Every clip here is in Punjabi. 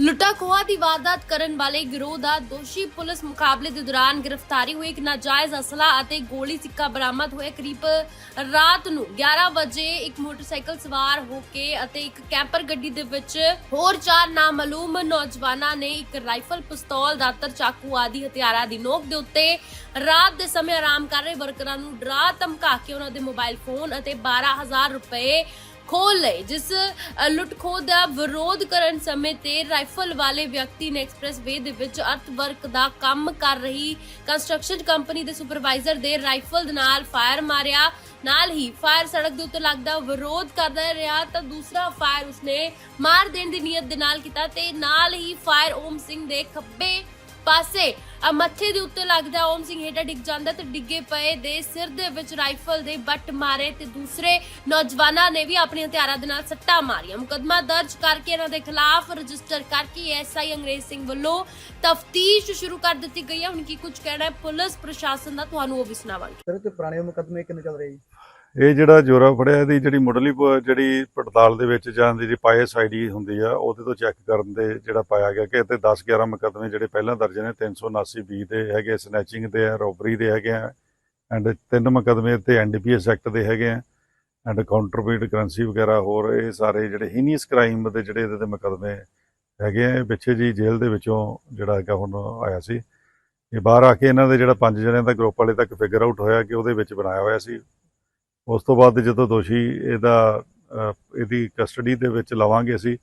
ਲੁੱਟਾ ਦੀ ਵਾਰਦਾਤ ਕਰਨ ਵਾਲੇ ਗਿਰੋਹ ਦਾ ਦੋਸ਼ੀ ਪੁਲਿਸ ਮੁਕਾਬਲੇ ਦੇ ਦੌਰਾਨ ਗ੍ਰਿਫਤਾਰੀ ਹੋਈ। ਇੱਕ ਨਾਜਾਇਜ਼ ਅਸਲਾ ਅਤੇ ਗੋਲੀ ਸਿੱਕਾ ਬਰਾਮਦ ਹੋਏ ਕਰੀਬ ਰਾਤ ਨੂੰ 11 ਵਜੇ ਇੱਕ ਮੋਟਰਸਾਈਕਲ ਸਵਾਰ ਹੋ ਕੇ ਅਤੇ ਇੱਕ ਕੈਂਪਰ ਗੱਡੀ ਦੇ ਵਿੱਚ ਹੋਰ ਚਾਰ ਨਾਮਾਲੂਮ ਨੌਜਵਾਨਾਂ ਨੇ ਇੱਕ ਰਾਈਫਲ ਪਿਸਤੌਲ, ਦਾਤਰ ਚਾਕੂ ਆਦਿ ਹਥਿਆਰਾਂ ਦੀ ਨੋਕ ਦੇ ਉੱਤੇ ਰਾਤ ਦੇ ਸਮੇਂ ਆਰਾਮ ਕਰ ਰਹੇ ਵਰਕਰਾਂ ਨੂੰ ਡਰਾ ਧਮਕਾ ਕੇ ਉਹਨਾਂ ਦੇ ਮੋਬਾਈਲ ਫੋਨ ਅਤੇ 12000 ਰੁਪਏ ਖੋਲ ਲਏ ਜਿਸ ਅ, ਦਾ ਵਿਰੋਧ ਕਰਨ ਸਮੇਂ ਤੇ ਰਾਈਫਲ ਵਾਲੇ ਵਿਅਕਤੀ ਨੇ ਐਕਸਪ੍ਰੈਸ ਦੇ ਵਿੱਚ ਅਰਥ ਵਰਕ ਦਾ ਕੰਮ ਕਰ ਰਹੀ ਕੰਸਟਰਕਸ਼ਨ ਕੰਪਨੀ ਦੇ ਸੁਪਰਵਾਈਜ਼ਰ ਦੇ ਰਾਈਫਲ ਨਾਲ ਫਾਇਰ ਮਾਰਿਆ। ਨਾਲ ਹੀ ਫਾਇਰ ਸੜਕ ਦੇ ਉੱਤੇ ਲੱਗਦਾ ਵਿਰੋਧ ਕਰਦਾ ਰਿਹਾ ਤਾਂ ਦੂਸਰਾ ਫਾਇਰ ਉਸਨੇ ਮਾਰ ਦੇਣ ਦੀ ਨੀਅਤ ਦੇ ਨਾਲ ਕੀਤਾ ਤੇ ਨਾਲ ਹੀ ਫਾਇਰ ਓਮ ਸਿੰਘ ਦੇ ਖੱਬੇ ਪਾਸੇ ਅ, ਮੱਥੇ ਦੇ ਉੱਤੇ ਲੱਗਦਾ ਓਮ ਸਿੰਘ ਹੇਠਾਂ ਡਿੱਗ ਜਾਂਦਾ ਤੇ ਡਿੱਗੇ ਪਏ ਦੇ ਸਿਰ ਦੇ ਵਿੱਚ ਰਾਈਫਲ ਦੇ ਬੱਟ ਮਾਰੇ ਤੇ ਦੂਸਰੇ ਨੌਜਵਾਨਾਂ ਨੇ ਵੀ ਆਪਣੇ ਹਥਿਆਰਾਂ ਦੇ ਨਾਲ ਸੱਟਾਂ ਮਾਰੀਆਂ। ਮੁਕਦਮਾ ਦਰਜ ਕਰਕੇ ਇਹਨਾਂ ਦੇ ਖਿਲਾਫ ਰਜਿਸਟਰ ਕਰਕੇ ਐਸਆਈ ਅੰਗਰੇਜ਼ ਸਿੰਘ ਵੱਲੋਂ ਤਫਤੀਸ਼ ਸ਼ੁਰੂ ਕਰ ਦਿੱਤੀ ਗਈ ਹੈ। ਹੁਣ ਕੀ ਕੁਝ ਕਹਿਣਾ ਹੈ ਪੁਲਿਸ ਪ੍ਰਸ਼ਾਸਨ ਦਾ ਤੁਹਾਨੂੰ ਉਹ ਵੀ ਸੁਣਾਵਾਂਗੇ। ਸਰ ਤੇ ਪੁਰਾਣੇ ਮੁਕੱਦਮੇ ਕਿੰਨੇ ਚੱਲ ਰਹੇ ਜੀ? ਇਹ ਜਿਹੜਾ ਜੋਰਾ ਫੜਿਆ, ਇਹਦੀ ਜਿਹੜੀ ਮੁੱਢਲੀ ਪ- ਜਿਹੜੀ ਪੜਤਾਲ ਦੇ ਵਿੱਚ ਜਾਂ ਦੀ ਪਾਇਸ ਆਈਡੀ ਹੁੰਦੀ ਆ, ਉਹਦੇ ਤੋਂ ਚੈੱਕ ਕਰਨ ਦੇ ਜਿਹੜਾ ਪਾਇਆ ਗਿਆ ਕਿ ਇੱਥੇ 10 11 ਮੁਕੱਦਮੇ ਜਿਹੜੇ ਪਹਿਲਾਂ ਦਰਜ ਨੇ 379 ਬੀ ਦੇ ਹੈਗੇ ਸਨੈਚਿੰਗ ਦੇ ਆ, ਰੋਬਰੀ ਦੇ ਹੈਗੇ ਆ, ਐਂਡ ਤਿੰਨ ਮੁਕੱਦਮੇ ਤੇ ਐਨਡੀਪੀਐਸ ਐਕਟ ਦੇ ਹੈਗੇ ਆ, ਐਂਡ ਕਾਊਂਟਰਫੀਟ ਕਰੰਸੀ ਵਗੈਰਾ ਹੋਰ, ਇਹ ਸਾਰੇ ਜਿਹੜੇ ਹੀਨੀਅਸ ਕ੍ਰਾਈਮ ਦੇ ਜਿਹੜੇ ਇਹਦੇ ਤੇ ਮੁਕੱਦਮੇ ਹੈਗੇ ਆ, ਇਹ ਪਿੱਛੇ ਜੀ ਜੇਲ੍ਹ ਦੇ ਵਿੱਚੋਂ ਜਿਹੜਾ ਹੈਗਾ ਹੁਣ ਆਇਆ ਸੀ। ਇਹ ਬਾਹਰ ਆ ਕੇ ਇਹਨਾਂ ਦੇ ਜਿਹੜਾ ਪੰਜ ਜਣਿਆਂ ਦਾ ਗਰੁੱਪ ਵਾਲੇ ਤੱਕ ਫਿਗਰ ਆਊਟ ਹੋਇਆ ਕਿ ਉਹਦੇ ਵਿੱਚ ਬਣਾਇਆ ਹੋਇਆ ਸੀ। ਉਸ ਤੋਂ ਬਾਅਦ ਜਦੋਂ ਦੋਸ਼ੀ ਇਹਦਾ ਇਹਦੀ ਕਸਟਡੀ ਦੇ ਵਿੱਚ ਲਵਾਂਗੇ ਅਸੀਂ,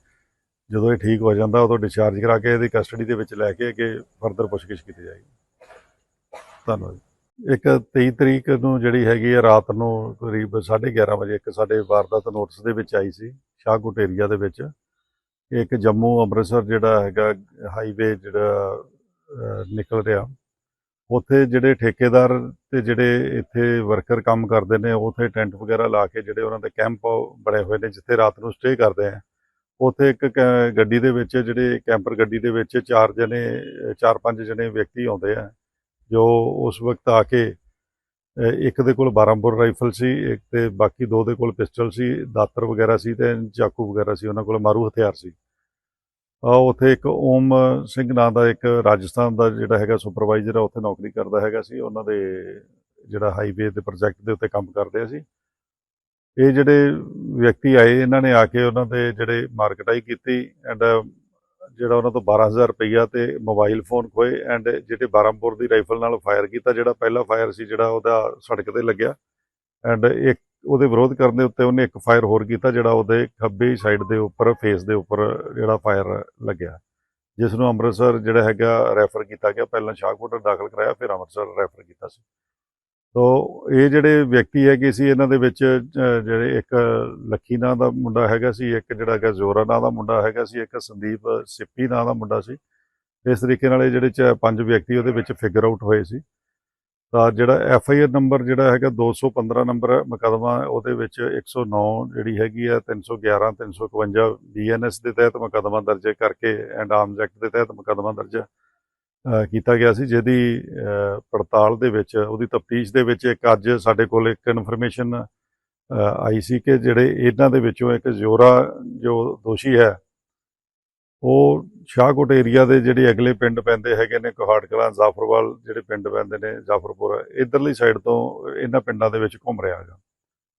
ਜਦੋਂ ਇਹ ਠੀਕ ਹੋ ਜਾਂਦਾ, ਉਦੋਂ ਡਿਸਚਾਰਜ ਕਰਾ ਕੇ ਇਹਦੀ ਕਸਟਡੀ ਦੇ ਵਿੱਚ ਲੈ ਕੇ ਅੱਗੇ ਫਰਦਰ ਪੁੱਛਗਿੱਛ ਕੀਤੀ ਜਾਏਗੀ। ਧੰਨਵਾਦ ਇੱਕ 23 ਤਰੀਕ ਨੂੰ ਜਿਹੜੀ ਹੈਗੀ ਹੈ ਰਾਤ ਨੂੰ ਕਰੀਬ 11:30 ਵਜੇ ਇੱਕ ਸਾਡੇ ਵਾਰਦਾਤ ਨੋਟਿਸ ਦੇ ਵਿੱਚ ਆਈ ਸੀ ਸ਼ਾਹਕੋਟ ਏਰੀਆ ਦੇ ਵਿੱਚ। ਇੱਕ ਜੰਮੂ ਅੰਮ੍ਰਿਤਸਰ ਜਿਹੜਾ ਹੈਗਾ ਹਾਈਵੇ ਜਿਹੜਾ ਨਿਕਲ ਰਿਹਾ। ਉੱਥੇ ਜਿਹੜੇ ਠੇਕੇਦਾਰ ਤੇ ਜਿਹੜੇ ਇੱਥੇ ਵਰਕਰ ਕੰਮ ਕਰਦੇ ਨੇ ਉੱਥੇ ਟੈਂਟ ਵਗੈਰਾ ਲਾ ਕੇ ਜਿਹੜੇ ਉਹਨਾਂ ਦੇ ਕੈਂਪ ਬਣੇ ਹੋਏ ਨੇ, ਜਿੱਥੇ ਰਾਤ ਨੂੰ ਸਟੇ ਕਰਦੇ ਆ। ਉੱਥੇ ਇੱਕ ਕੈ- ਗੱਡੀ ਦੇ ਵਿੱਚ ਜਿਹੜੇ ਕੈਂਪਰ ਗੱਡੀ ਦੇ ਵਿੱਚ ਚਾਰ ਜਣੇ, ਚਾਰ ਪੰਜ ਜਣੇ ਵਿਅਕਤੀ ਆਉਂਦੇ ਆ, ਜੋ ਉਸ ਵਕਤ ਆ ਕੇ ਇੱਕ ਦੇ ਕੋਲ 12 ਬੋਰ ਰਾਈਫਲ ਸੀ, ਇੱਕ ਤੇ ਬਾਕੀ ਦੋ ਦੇ ਕੋਲ ਪਿਸਟਲ ਸੀ, ਦਾਤਰ ਵਗੈਰਾ ਸੀ ਤੇ ਚਾਕੂ ਵਗੈਰਾ ਸੀ, ਉਹਨਾਂ ਕੋਲ ਮਾਰੂ ਹਥਿਆਰ ਸੀ। ਉੱਥੇ ਇੱਕ ਓਮ ਸਿੰਘ ਨਾਂ ਦਾ ਇੱਕ ਰਾਜਸਥਾਨ ਦਾ ਜਿਹੜਾ ਹੈਗਾ ਸੁਪਰਵਾਈਜ਼ਰ ਆ, ਉੱਥੇ ਨੌਕਰੀ ਕਰਦਾ ਹੈਗਾ ਸੀ। ਉਹਨਾਂ ਦੇ ਜਿਹੜਾ ਹਾਈਵੇ ਦੇ ਪ੍ਰੋਜੈਕਟ ਦੇ ਉੱਤੇ ਕੰਮ ਕਰਦੇ ਸੀ। ਇਹ ਜਿਹੜੇ ਵਿਅਕਤੀ ਆਏ, ਇਹਨਾਂ ਨੇ ਆ ਕੇ ਉਹਨਾਂ ਦੇ ਜਿਹੜੇ ਮਾਰਕਟਾਈ ਕੀਤੀ ਐਂਡ ਜਿਹੜਾ ਉਹਨਾਂ ਤੋਂ 12000 ਰੁਪਈਆ ਤੇ ਮੋਬਾਈਲ ਫੋਨ ਖੋਏ ਐਂਡ ਜਿਹੜੇ 12 ਦੀ ਰਾਈਫਲ ਨਾਲ ਫਾਇਰ ਕੀਤਾ, ਜਿਹੜਾ ਪਹਿਲਾ ਫਾਇਰ ਸੀ ਜਿਹੜਾ ਉਹਦਾ ਸੜਕ ਤੇ ਲੱਗਿਆ। ਐਂਡ ਇੱਕ ਉਹਦੇ ਵਿਰੋਧ ਕਰਨ ਦੇ ਉੱਤੇ ਉਹਨੇ ਇੱਕ ਫਾਇਰ ਹੋਰ ਕੀਤਾ ਜਿਹੜਾ ਉਹਦੇ ਖੱਬੇ ਸਾਈਡ ਦੇ ਉੱਪਰ ਫੇਸ ਦੇ ਉੱਪਰ ਜਿਹੜਾ ਫਾਇਰ ਲੱਗਿਆ। ਜਿਸ ਨੂੰ ਅੰਮ੍ਰਿਤਸਰ ਜਿਹੜਾ ਹੈਗਾ ਰੈਫਰ ਕੀਤਾ ਗਿਆ। ਪਹਿਲਾਂ ਸ਼ਾਹਕੋਟ ਦਾਖਲ ਕਰਾਇਆ, ਫਿਰ ਅੰਮ੍ਰਿਤਸਰ ਰੈਫਰ ਕੀਤਾ ਸੀ। ਤੋ ਇਹ ਜਿਹੜੇ ਵਿਅਕਤੀ ਹੈਗੇ ਸੀ, ਇਹਨਾਂ ਦੇ ਵਿੱਚ ਜਿਹੜੇ ਇੱਕ ਲੱਖੀ ਨਾਂ ਦਾ ਮੁੰਡਾ ਹੈਗਾ ਸੀ, ਇੱਕ ਜਿਹੜਾ ਹੈਗਾ ਜ਼ੋਰਾ ਨਾਂ ਦਾ ਮੁੰਡਾ ਹੈਗਾ ਸੀ, ਇੱਕ ਸੰਦੀਪ ਸਿੱਪੀ ਨਾਂ ਦਾ ਮੁੰਡਾ ਸੀ। ਇਸ ਤਰੀਕੇ ਨਾਲ ਇਹ ਜਿਹੜੇ ਚ ਪੰਜ ਵਿਅਕਤੀ ਉਹਦੇ ਵਿੱਚ ਫਿਗਰ ਆਊਟ ਹੋਏ ਸੀ। ਤਾਂ ਜਿਹੜਾ ਐਫ ਆਈ ਆਰ ਨੰਬਰ ਜਿਹੜਾ ਹੈਗਾ 215 ਨੰਬਰ ਮੁਕੱਦਮਾ, ਉਹਦੇ ਵਿੱਚ 109 ਜਿਹੜੀ ਹੈਗੀ ਆ 311 351 ਬੀਐਨਐਸ ਦੇ ਤਹਿਤ ਮੁਕੱਦਮਾ ਦਰਜ ਕਰਕੇ ਐਂਡ ਆਰਮਸ ਐਕਟ ਦੇ ਤਹਿਤ ਮੁਕੱਦਮਾ ਦਰਜ ਕੀਤਾ ਗਿਆ ਸੀ, ਜਿਹਦੀ ਪੜਤਾਲ ਦੇ ਵਿੱਚ, ਉਹਦੀ ਤਫਤੀਸ਼ ਦੇ ਵਿੱਚ ਇੱਕ ਅੱਜ ਸਾਡੇ ਕੋਲ ਇੱਕ ਇਨਫੋਰਮੇਸ਼ਨ ਆਈ ਸੀ ਕਿ ਜਿਹੜੇ ਇਹਨਾਂ ਦੇ ਵਿੱਚੋਂ ਇੱਕ ਜ਼ੋਰਾ ਜੋ ਦੋਸ਼ੀ ਹੈ ਉਹ ਸ਼ਾਹਕੋਟ ਏਰੀਆ ਦੇ ਜਿਹੜੇ ਅਗਲੇ ਪਿੰਡ ਪੈਂਦੇ ਹੈਗੇ ਨੇ ਕੋਹਾੜ ਕਲਾਂ ਜ਼ਾਫਰਵਾਲ ਜਿਹੜੇ ਪਿੰਡ ਪੈਂਦੇ ਨੇ ਜ਼ਾਫਰਪੁਰ ਇਧਰਲੀ ਸਾਈਡ ਤੋਂ ਇਹਨਾਂ ਪਿੰਡਾਂ ਦੇ ਵਿੱਚ ਘੁੰਮ ਰਿਹਾ ਹੈਗਾ।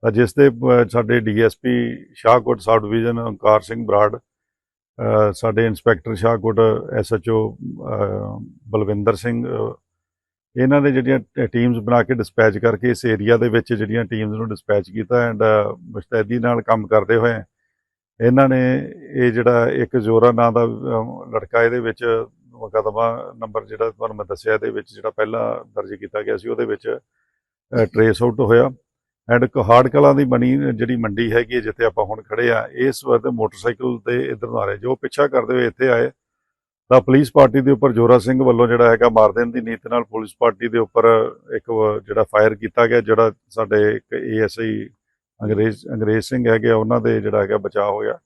ਤਾਂ ਜਿਸ ਦੇ ਅ, ਸਾਡੇ DSP Shahkot sub division Onkar Singh Brar ਸਾਡੇ ਇੰਸਪੈਕਟਰ ਸ਼ਾਹਕੋਟ ਐਸਐਚਓ ਬਲਵਿੰਦਰ ਸਿੰਘ ਇਹਨਾਂ ਨੇ ਜਿਹੜੀਆਂ ਟੀਮਸ ਬਣਾ ਕੇ ਡਿਸਪੈਚ ਕਰਕੇ ਇਸ ਏਰੀਆ ਦੇ ਵਿੱਚ ਜਿਹੜੀਆਂ ਟੀਮਸ ਨੂੰ ਡਿਸਪੈਚ ਕੀਤਾ ਐਂਡ ਮੁਸਤੈਦੀ ਨਾਲ ਕੰਮ ਕਰਦੇ ਹੋਏ ਇਹਨਾਂ ਨੇ ਇਹ ਜਿਹੜਾ ਇੱਕ ਜ਼ੋਰਾ ਨਾਂ ਦਾ ਲੜਕਾ ਇਹਦੇ ਵਿੱਚ ਮੁਕੱਦਮਾ ਨੰਬਰ ਜਿਹੜਾ ਤੁਹਾਨੂੰ ਮੈਂ ਦੱਸਿਆ ਇਹਦੇ ਵਿੱਚ ਜਿਹੜਾ ਪਹਿਲਾਂ ਦਰਜ ਕੀਤਾ ਗਿਆ ਸੀ, ਉਹਦੇ ਵਿੱਚ ਟਰੇਸ ਆਊਟ ਹੋਇਆ। ਐਂਡ ਕਹਾੜ ਕਲਾਂ ਦੀ ਬਣੀ ਜਿਹੜੀ ਮੰਡੀ ਹੈਗੀ ਹੈ, ਜਿੱਥੇ ਆਪਾਂ ਹੁਣ ਖੜੇ ਆ ਇਸ ਵਕਤ ਮੋਟਰਸਾਈਕਲ ਤੇ ਇਧਰ ਨੂੰ ਆ ਰਹੇ। ਜੋ ਪਿੱਛਾ ਕਰਦੇ ਹੋਏ ਇੱਥੇ ਆਏ, ਤਾਂ ਪੁਲਿਸ ਪਾਰਟੀ ਦੇ ਉੱਪਰ ਜੋਰਾ ਸਿੰਘ ਵੱਲੋਂ ਜਿਹੜਾ ਹੈਗਾ ਮਾਰ ਦੇਣ ਦੀ ਨੀਤ ਨਾਲ ਪੁਲਿਸ ਪਾਰਟੀ ਦੇ ਉੱਪਰ ਇੱਕ ਜਿਹੜਾ ਫਾਇਰ ਕੀਤਾ ਗਿਆ, ਜਿਹੜਾ ਸਾਡੇ ਇੱਕ ਏਐਸਆਈ ਅੰਗਰੇਜ਼ ਅੰਗਰੇਜ਼ ਸਿੰਘ ਹੈਗੇ ਆ, ਉਹਨਾਂ ਦੇ ਜਿਹੜਾ ਹੈਗਾ ਬਚਾਅ ਹੋਇਆ।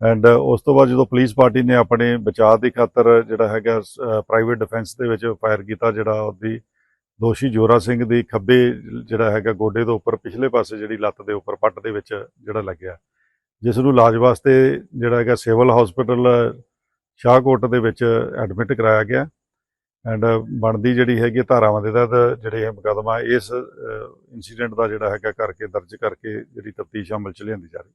ਐਂਡ ਉਸ ਤੋਂ ਬਾਅਦ ਜਦੋਂ ਪੁਲਿਸ ਪਾਰਟੀ ਨੇ ਆਪਣੇ ਬਚਾਅ ਦੀ ਖਾਤਰ ਜਿਹੜਾ ਹੈਗਾ ਪ੍ਰਾਈਵੇਟ ਡਿਫੈਂਸ ਦੇ ਵਿੱਚ ਫਾਇਰ ਕੀਤਾ ਜਿਹੜਾ ਉਹਦੀ ਦੋਸ਼ੀ ਜੋਰਾ ਸਿੰਘ ਦੀ ਖੱਬੇ ਜਿਹੜਾ ਹੈਗਾ ਗੋਡੇ ਦੇ ਉੱਪਰ ਪਿਛਲੇ ਪਾਸੇ ਜਿਹੜੀ ਲੱਤ ਦੇ ਉੱਪਰ ਪੱਟ ਦੇ ਵਿੱਚ ਜਿਹੜਾ ਲੱਗਿਆ। ਜਿਸ ਨੂੰ ਇਲਾਜ ਵਾਸਤੇ ਜਿਹੜਾ ਹੈਗਾ ਸਿਵਲ ਹਸਪੀਟਲ ਸ਼ਾਹਕੋਟ ਦੇ ਵਿੱਚ ਐਡਮਿਟ ਕਰਾਇਆ ਗਿਆ। ਐਂਡ ਬਣਦੀ ਜਿਹੜੀ ਹੈਗੀ ਧਾਰਾਵਾਂ ਦੇ ਤਹਿਤ ਜਿਹੜੇ ਇਹ ਮੁਕੱਦਮਾ, ਇਸ ਇਨਸੀਡੈਂਟ ਦਾ ਜਿਹੜਾ ਹੈਗਾ ਕਰਕੇ, ਦਰਜ ਕਰਕੇ ਜਿਹੜੀ ਤਫਤੀਸ਼ ਅਮਲ ਚ ਲਿਆਂਦੀ ਜਾ ਰਹੀ